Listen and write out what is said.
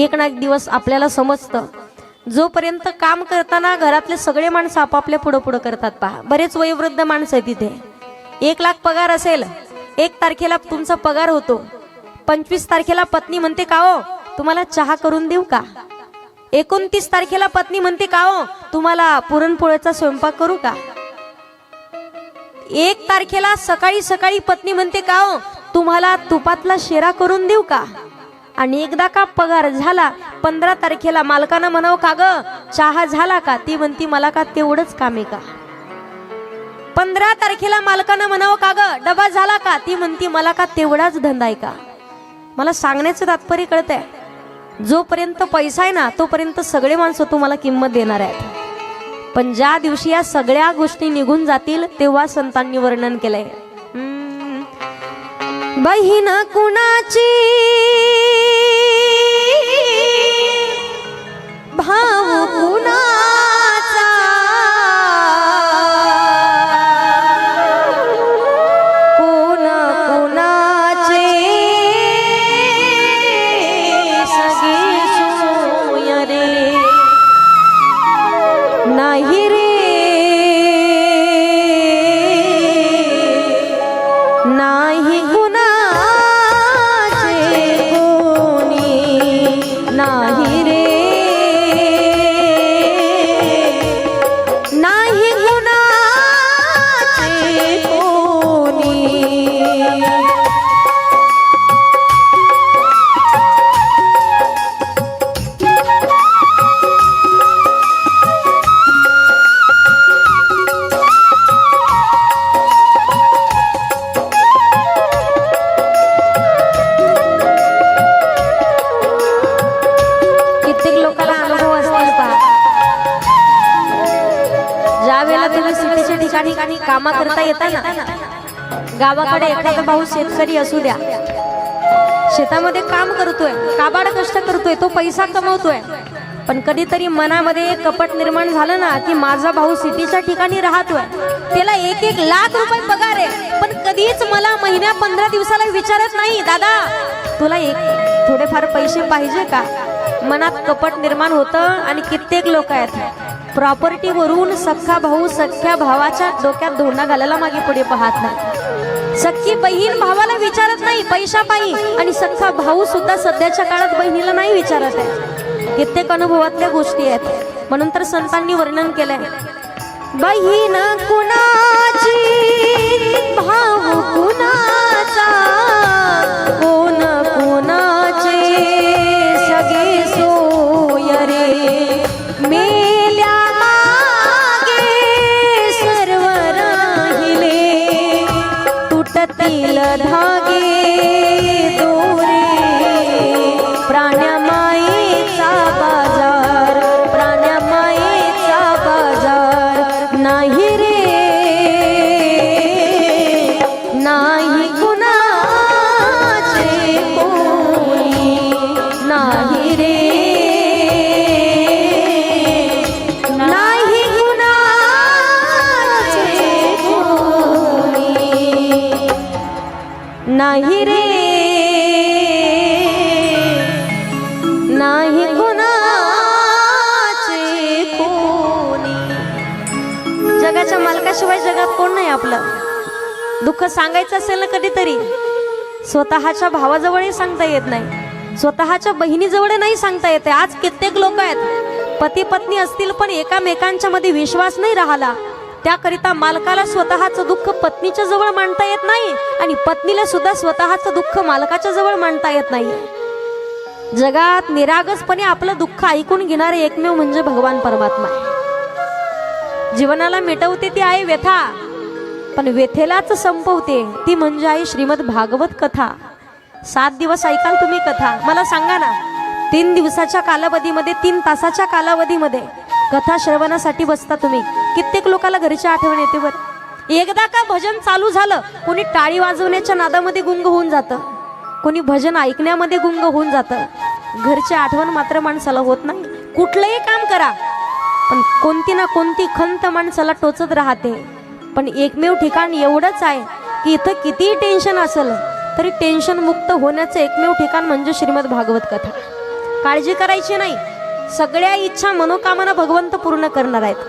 एक ना एक दिवस आपल्याला समजतं. जोपर्यंत काम करताना घरातले सगळे माणसं आपापल्या पुढं पुढं करतात पहा. बरेच वयोवृद्ध माणसं आहे तिथे एक लाख पगार असेल. एक तारखेला तुमचा पगार होतो. पंचवीस तारखेला पत्नी म्हणते का हो? तुम्हाला चहा करून देऊ का? एकोणतीस तारखेला पत्नी म्हणते का हो? तुम्हाला पुरणपोळ्याचा स्वयंपाक करू का? एक तारखेला सकाळी सकाळी पत्नी म्हणते का हो? तुम्हाला तुपातला शेरा करून देऊ का? आणि एकदा का पगार झाला पंधरा तारखेला मालकानं म्हणावं का ग चहा झाला का? ती म्हणती मला का तेवढंच काम आहे का? पंधरा तारखेला मालकानं म्हणावं का ग डबा झाला का? ती म्हणती मला का तेवढाच धंदा आहे का? मला सांगण्याचं तात्पर्य कळतंय. जोपर्यंत पैसा आहे ना तोपर्यंत सगळे माणसं तुम्हाला किंमत देणार आहेत. पण ज्या दिवशी या सगळ्या गोष्टी निघून जातील तेव्हा संतांनी वर्णन केलंय. हम्म. बहीण कुणाची ठिकाणी कामा करता येता ना गावाकडे एखादा भाऊ शेतकरी असू द्या. शेतामध्ये काम करतोय काबाड कष्ट करतोय तो पैसा कमवतोय. पण कधीतरी मनामध्ये कपट निर्माण झालं ना की माझा भाऊ सिटीच्या ठिकाणी राहतोय. त्याला एक एक लाख रुपये पगार आहे. पण कधीच मला महिन्या पंधरा दिवसाला विचारत नाही दादा तुला एक थोडेफार पैसे पाहिजे का? मनात कपट निर्माण होतं आणि कित्येक लोक आहेत. प्रॉपर्टीवरून सख्खा भाऊ सख्ख्या भावाच्या डोक्यात धोंडा घालायला मागे पुढे पाहत नाही. सख्खी बहीण भावाला विचारत नाही पैशा पायी. आणि सख्खा भाऊ सुद्धा सध्याच्या काळात बहिणीला नाही विचारत आहे. कित्येक अनुभवातल्या गोष्टी आहेत. म्हणून तर संतांनी वर्णन केलंय. बहीण कुणा ভাগে দোল नाही रे. नाही कोणाचे कोणी. जगाच्या मालकाशिवाय जगात कोण नाही आपलं. दुःख सांगायचं असेल ना कधीतरी स्वतःच्या भावाजवळही सांगता येत नाही. स्वतःच्या बहिणीजवळ नाही सांगता येते आज कित्येक लोक आहेत. पती पत्नी असतील पण एकामेकांच्या मध्ये विश्वास नाही राहिला. त्याकरिता मालकाला स्वतःचं दुःख पत्नीच्या जवळ मांडता येत नाही आणि पत्नीला सुद्धा स्वतःचं दुःख मालकाच्या जवळ मांडता येत नाही. जगात निरागसपणे आपलं दुःख ऐकून घेणारे एकमेव म्हणजे भगवान परमात्मा जीवनाला मिटवते ती आहे व्यथा पण व्यथेलाच संपवते ती म्हणजे आहे श्रीमद भागवत कथा. सात दिवस ऐकाल तुम्ही कथा? मला सांगा ना. तीन दिवसाच्या कालावधीमध्ये तीन तासाच्या कालावधीमध्ये कथा श्रवणासाठी बसता तुम्ही. कित्येक लोकाला घरची आठवण येते बर. एकदा का भजन चालू झालं कोणी टाळी वाजवण्याच्या नादामध्ये गुंग होऊन जातं. कोणी भजन ऐकण्यामध्ये गुंग होऊन जातं. घरची आठवण मात्र माणसाला होत नाही. कुठलंही काम करा पण कोणती ना कोणती खंत माणसाला टोचत राहते. पण एकमेव ठिकाण एवढंच आहे की इथं कितीही टेन्शन असेल तरी टेन्शन मुक्त होण्याचं एकमेव ठिकाण म्हणजे श्रीमद भागवत कथा. काळजी करायची नाही. सगळ्या इच्छा मनोकामना भगवंत पूर्ण करणार आहेत.